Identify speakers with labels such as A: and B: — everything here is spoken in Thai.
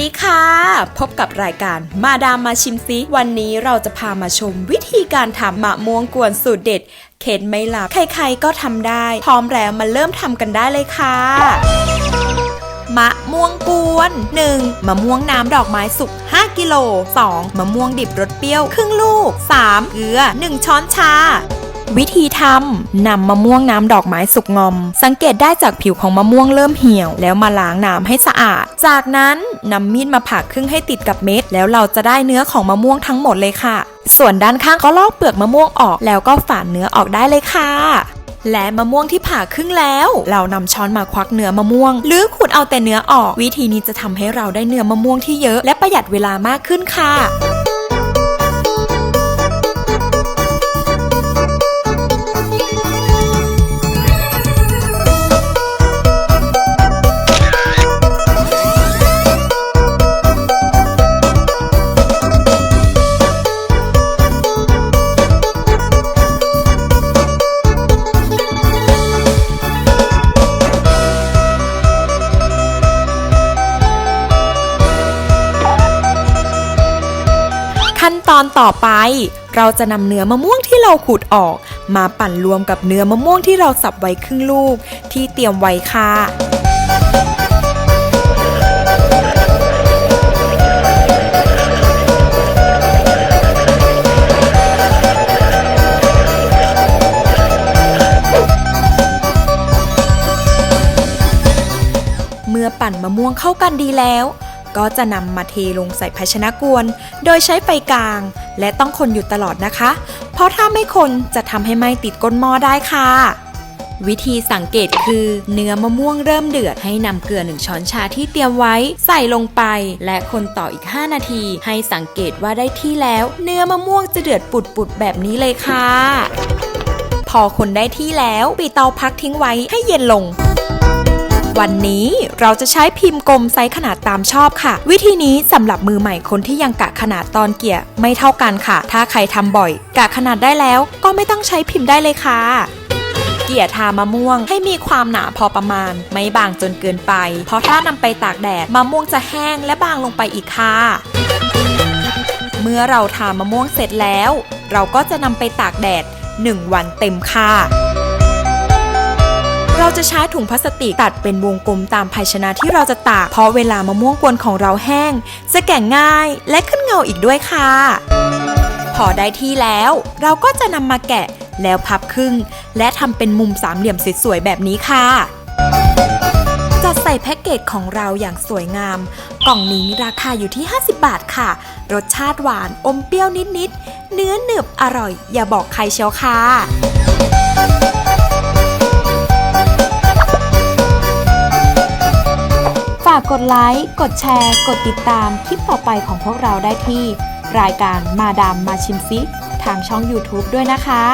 A: ดีค่ะ พบกับรายการมาดามมาชิมซิ วันนี้เราจะพามาชมวิธีการทำมะม่วงกวนสูตรเด็ด เข็นไม่หลับ ใครๆก็ทำได้ พร้อมแล้วมาเริ่มทำกันได้เลยค่ะมะม่วงกวน 1. มะม่วงน้ำดอกไม้สุก 5 กิโล 2. มะม่วงดิบรสเปรี้ยว ครึ่งลูก 3. เกลือ 1 ช้อนชา วิธีทำนำมะม่วงน้ำดอกไม้สุกงอม สังเกตได้จากผิวของมะม่วงเริ่มเหี่ยว แล้วมาล้างน้ำให้สะอาด จากนั้นนำมีดมาผ่าครึ่งให้ติดกับเม็ด แล้วเราจะได้เนื้อของมะม่วงทั้งหมดเลยค่ะ ส่วนด้านข้างก็ลอกเปลือกมะม่วงออก แล้วก็ฝานเนื้อออกได้เลยค่ะและมะม่วงที่ผ่าครึ่งแล้ว เรานำช้อนมาควักเนื้อมะม่วง หรือขูดเอาแต่เนื้อออก วิธีนี้จะทำให้เราได้เนื้อมะม่วงที่เยอะ และประหยัดเวลามากขึ้นค่ะ ขั้นตอนต่อไป เราจะนำเนื้อมะม่วงที่เราขูดออก มาปั่นรวมกับเนื้อมะม่วงที่เราสับไว้ครึ่งลูก ที่เตรียมไว้ค่ะเมื่อปั่นมะม่วงเข้ากันดีแล้ว ก็จะนำมาเทลงใส่ภาชนะกวน โดยใช้ไฟกลาง และต้องคนอยู่ตลอดนะคะ เพราะถ้าไม่คนจะทำให้ไหม้ติดก้นหม้อได้ค่ะ วิธีสังเกตคือ เนื้อมะม่วงเริ่มเดือดให้นำเกลือหนึ่งช้อนชาที่เตรียมไว้ ใส่ลงไป และคนต่ออีก 5 นาที ให้สังเกตว่าได้ที่แล้ว เนื้อมะม่วงจะเดือดปุดๆแบบนี้เลยค่ะ พอคนได้ที่แล้วปิดเตาพักทิ้งไว้ให้เย็นลง วันนี้เราจะใช้พิมพ์กลมไซส์ขนาดตามชอบค่ะ วิธีนี้สำหรับมือใหม่คนที่ยังกะขนาดตอนเกี่ยไม่เท่ากันค่ะ ถ้าใครทำบ่อย กะขนาดได้แล้วก็ไม่ต้องใช้พิมพ์ได้เลยค่ะเกี่ยทามะม่วงให้มีความหนาพอประมาณ ไม่บางจนเกินไป เพราะถ้านำไปตากแดดมะม่วงจะแห้งและบางลงไปอีกค่ะ เมื่อเราทามะม่วงเสร็จแล้ว เราก็จะนำไปตากแดด 1 วันเต็มค่ะ จะใช้ถุงพลาสติกตัดเป็นวงกลมตามภาชนะที่เราจะตาก เพราะเวลามะม่วงกวนของเราแห้ง จะแกะง่ายและขึ้นเงาอีกด้วยค่ะ พอได้ที่แล้ว เราก็จะนำมาแกะแล้วพับครึ่ง และทำเป็นมุมสามเหลี่ยมสวยๆแบบนี้ค่ะจัดใส่แพ็กเกจของเราอย่างสวยงาม กล่องนี้ราคาอยู่ที่ 50 บาทค่ะ รสชาติหวานอมเปรี้ยวนิดๆ เนื้อหนึบอร่อย อย่าบอกใครเชียวค่ะากกดไลค์ กดแชร์ กดติดตามคลิปต่อไปของพวกเราได้ที่ รายการมาดามมาชิมซิ ทางช่อง YouTube ด้วยนะคะ